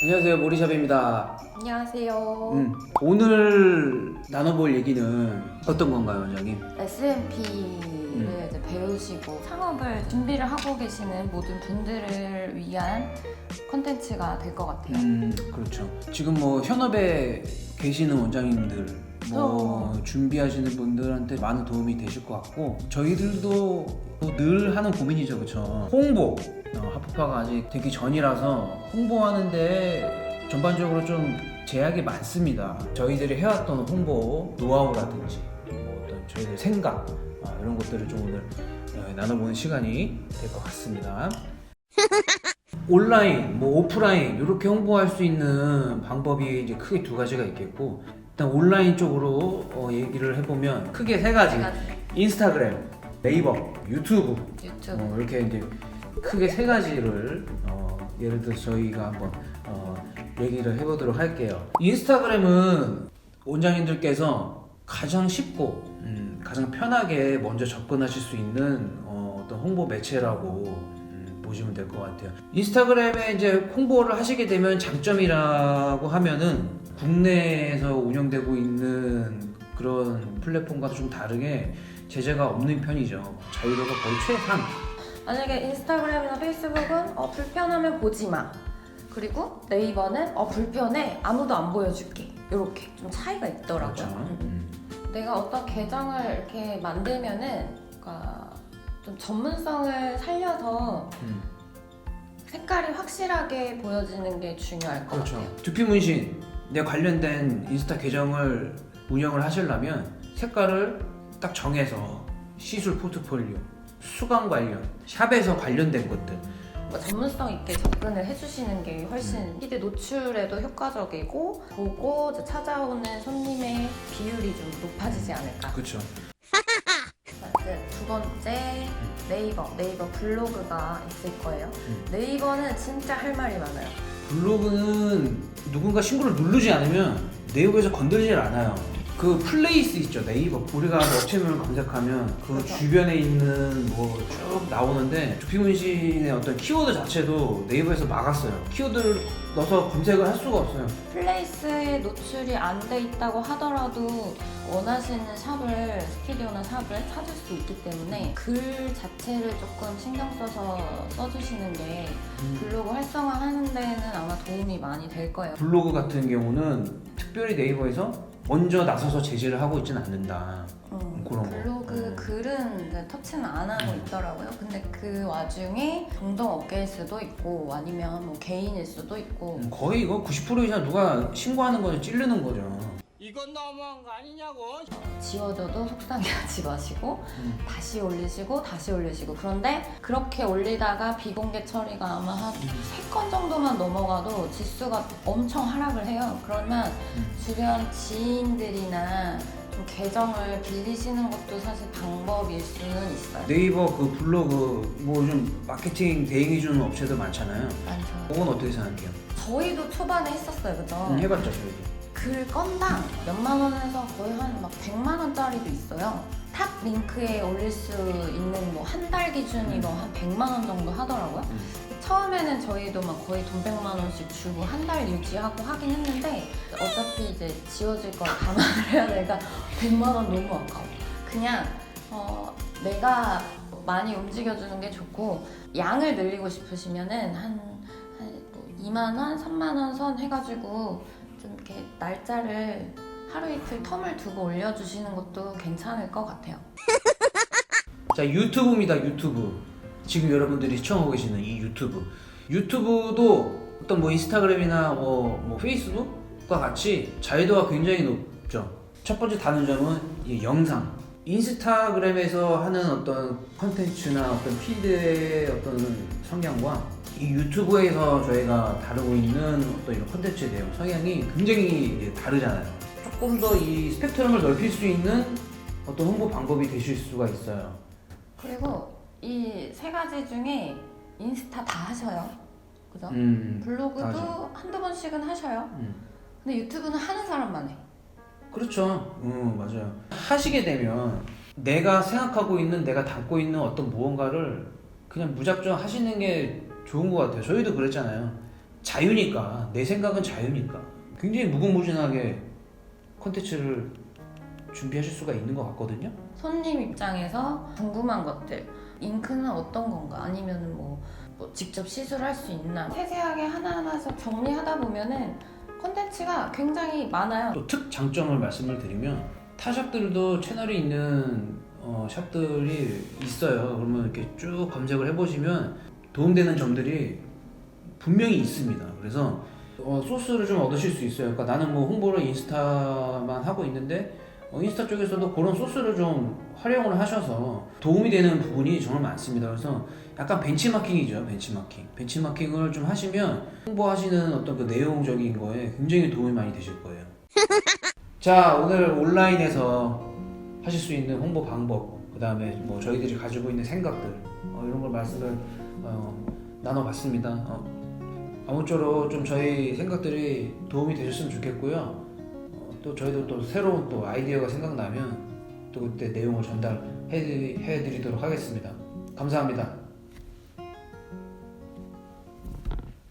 안녕하세요 모리샵입니다. 안녕하세요. 음, 오늘 나눠볼 얘기는 어떤 건가요, 원장님? S&P를 이제 배우시고 창업을 준비를 하고 계시는 모든 분들을 위한 컨텐츠가 될 것 같아요. 음, 그렇죠. 지금 뭐 현업에 계시는 원장님들, 뭐 어. 준비하시는 분들한테 많은 도움이 되실 것 같고 저희들도 늘 하는 고민이죠, 그렇죠? 홍보. 어, 하프파가 아직 되기 전이라서 홍보하는데 전반적으로 좀 제약이 많습니다. 저희들이 해왔던 홍보 노하우라든지 뭐 어떤 저희들 생각 아, 이런 것들을 좀 오늘 어, 나눠보는 시간이 될 것 같습니다. 온라인, 뭐 오프라인 이렇게 홍보할 수 있는 방법이 이제 크게 두 가지가 있겠고 일단 온라인 쪽으로 어, 얘기를 해보면 크게 세 가지 인스타그램, 네이버, 유튜브 유튜브 어, 이렇게 이제 크게 세 가지를 어, 예를 들어서 저희가 한번 어, 얘기를 해보도록 할게요. 인스타그램은 원장님들께서 가장 쉽고 음, 가장 편하게 먼저 접근하실 수 있는 어, 떤 홍보 매체라고 음, 보시면 될 것 같아요. 인스타그램에 이제 홍보를 하시게 되면 장점이라고 하면은 국내에서 운영되고 있는 그런 플랫폼과도 좀 다르게 제재가 없는 편이죠. 자유도가 거의 최상. 만약에 인스타그램이나 페이스북은 어, 불편하면 보지 마. 그리고 네이버는 어 불편해 아무도 안 보여줄게. 이렇게 좀 차이가 있더라고요. 그렇죠. 음. 음. 내가 어떤 계정을 이렇게 만들면은 그러니까 좀 전문성을 살려서 음. 색깔이 확실하게 보여지는 게 중요할 것 그렇죠. 같아요. 두피 문신 내 관련된 인스타 계정을 운영을 하시려면 색깔을 딱 정해서 시술 포트폴리오, 수강 관련, 샵에서 관련된 것들 뭐 전문성 있게 접근을 해주시는 게 훨씬 피드 노출에도 효과적이고 보고 이제 찾아오는 손님의 비율이 좀 높아지지 않을까. 그렇죠. 두 번째 네이버 네이버 블로그가 있을 거예요. 음. 네이버는 진짜 할 말이 많아요. 블로그는 누군가 신고를 누르지 않으면 네이버에서 건들질 않아요. 그 플레이스 있죠 네이버 우리가 뭐 업체명을 검색하면 그 그렇죠. 주변에 있는 뭐 쭉 나오는데 두피 문신의 어떤 키워드 자체도 네이버에서 막았어요. 키워드를 넣어서 검색을 할 수가 없어요. 플레이스에 노출이 안 돼 있다고 하더라도 원하시는 샵을 스튜디오나 샵을 찾을 수 있기 때문에 글 자체를 조금 신경 써서 써주시는 게 블로그 활성화 하는 데는 아마 도움이 많이 될 거예요. 블로그 같은 경우는 특별히 네이버에서 먼저 나서서 제재를 하고 있지는 않는다. 음, 그런 거. 블로그 음. 글은 이제 터치는 안 하고 음. 있더라고요. 근데 그 와중에 동종업계일 수도 있고 아니면 뭐 개인일 수도 있고 음, 거의 이거 90% 이상 누가 신고하는 거죠. 찌르는 거죠. 이건 너무한 거 아니냐고. 지워져도 속상해하지 마시고 음. 다시 올리시고 다시 올리시고 그런데 그렇게 올리다가 비공개 처리가 아마 한세건 정도만 넘어가도 지수가 엄청 하락을 해요. 그러면 음. 주변 지인들이나 좀 계정을 빌리시는 것도 사실 방법일 수는 있어요. 네이버 그 블로그 뭐좀 마케팅 대행해 주는 업체도 많잖아요. 많죠. 그건 어떻게 생각해요? 저희도 초반에 했었어요, 그죠? 음, 해봤죠 저희도. 글 건당 몇만 원에서 거의 한 막 100만 원짜리도 있어요. 탑 링크에 올릴 수 있는 뭐 한 달 기준으로 한 100만 원 정도 하더라고요. 음. 처음에는 저희도 막 거의 돈 100만 원씩 주고 한 달 유지하고 하긴 했는데 어차피 이제 지워질 걸 감안을 해야 되니까 100만 원 너무 아까워. 그냥 어, 내가 많이 움직여주는 게 좋고 양을 늘리고 싶으시면은 한, 한뭐 2만 원, 3만 원 선 해가지고 좀 이렇게 날짜를 하루 이틀 텀을 두고 올려주시는 것도 괜찮을 것 같아요. 자 유튜브입니다 유튜브. 지금 여러분들이 시청하고 계시는 이 유튜브. 유튜브도 어떤 뭐 인스타그램이나 뭐, 뭐 페이스북과 같이 자유도가 굉장히 높죠. 첫 번째 다른 점은 이 영상. 인스타그램에서 하는 어떤 컨텐츠나 어떤 피드의 어떤 성향과 이 유튜브에서 저희가 다루고 있는 어떤 이런 컨텐츠에 대한 성향이 굉장히 이제 다르잖아요. 조금 더 이 스펙트럼을 넓힐 수 있는 어떤 홍보 방법이 되실 수가 있어요. 그리고 이 세 가지 중에 인스타 다 하셔요. 그죠? 음, 블로그도 맞아. 한두 번씩은 하셔요. 음. 근데 유튜브는 하는 사람만 해. 그렇죠. 음, 맞아요. 하시게 되면 내가 생각하고 있는 내가 담고 있는 어떤 무언가를 그냥 무작정 하시는 게 좋은 것 같아요. 저희도 그랬잖아요. 자유니까 내 생각은 자유니까 굉장히 무궁무진하게 컨텐츠를 준비하실 수가 있는 것 같거든요. 손님 입장에서 궁금한 것들 잉크는 어떤 건가 아니면 뭐, 뭐 직접 시술할 수 있나 세세하게 하나하나씩 정리하다 보면은 컨텐츠가 굉장히 많아요 또 특 장점을 말씀을 드리면 타 샵들도 채널이 있는 어, 샵들이 있어요. 그러면 이렇게 쭉 검색을 해보시면 도움되는 점들이 분명히 있습니다. 그래서 어, 소스를 좀 얻으실 수 있어요. 그러니까 나는 뭐 홍보를 인스타만 하고 있는데 어, 인스타 쪽에서도 그런 소스를 좀 활용을 하셔서 도움이 되는 부분이 정말 많습니다. 그래서 약간 벤치마킹이죠, 벤치마킹. 벤치마킹을 좀 하시면 홍보하시는 어떤 그 내용적인 거에 굉장히 도움이 많이 되실 거예요. 자, 오늘 온라인에서 하실 수 있는 홍보 방법, 그 다음에 뭐 저희들이 가지고 있는 생각들, 어, 이런 걸 말씀을 어, 나눠봤습니다. 어, 아무쪼록 좀 저희 생각들이 도움이 되셨으면 좋겠고요. 어, 또 저희도 또 새로운 또 아이디어가 생각나면 또 그때 내용을 전달해 드리도록 하겠습니다. 감사합니다.